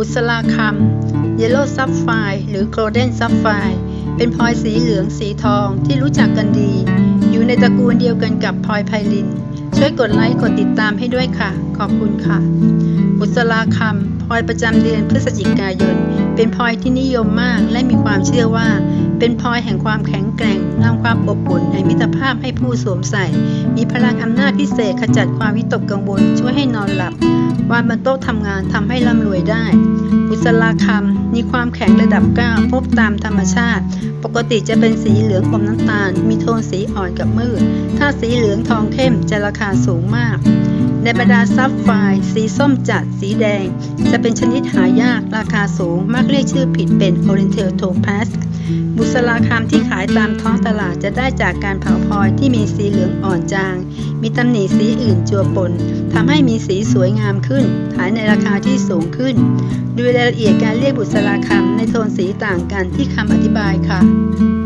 บุษราคำ Yellow Sapphire หรือ Golden Sapphire เป็นพลอยสีเหลืองสีทองที่รู้จักกันดี อยู่ในตระกูลเดียวกันกับพลอยไพลิน ช่วยกดไลค์กดติดตามให้ด้วยค่ะ ขอบคุณค่ะ บุษราคำพลอยประจำเดือนพฤศจิกายน เป็นพลอยที่นิยมมากและมีความเชื่อว่า เป็นพลอยแห่งความแข็งแกร่ง ความอบอุ่นแห่งมิตรภาพให้ผู้สวมใส่ มีพลังอำนาจพิเศษขจัดความวิตกกังวลช่วยให้นอนหลับ วางบนโต๊ะทำงานทำให้ร่ำรวยได้บุษราคำมีความแข็งระดับ 9 พบตามธรรมชาติ ปกติจะเป็นสีเหลืองอมน้ำตาล มีโทนสีอ่อนกับมืด ถ้าสีเหลืองทองเข้มจะราคาสูงมาก ในบรรดาซับไฟสีส้มจัด สีแดง จะเป็นชนิดหายากราคาสูง มักเรียกชื่อผิดเป็น Oriental Topaz บุษราคำที่ายตามท้องตลาดจะได้จากการเผาพลอยที่มีสีเหลืองอ่อนจาง มีตำหนิสีอื่นจัวปนทำให้มีสีสวยงามขึ้น ขายในราคาที่สูงขึ้น ดูรายละเอียดการเรียกบุษราคำในโทนสีต่างกันที่คำอธิบายค่ะ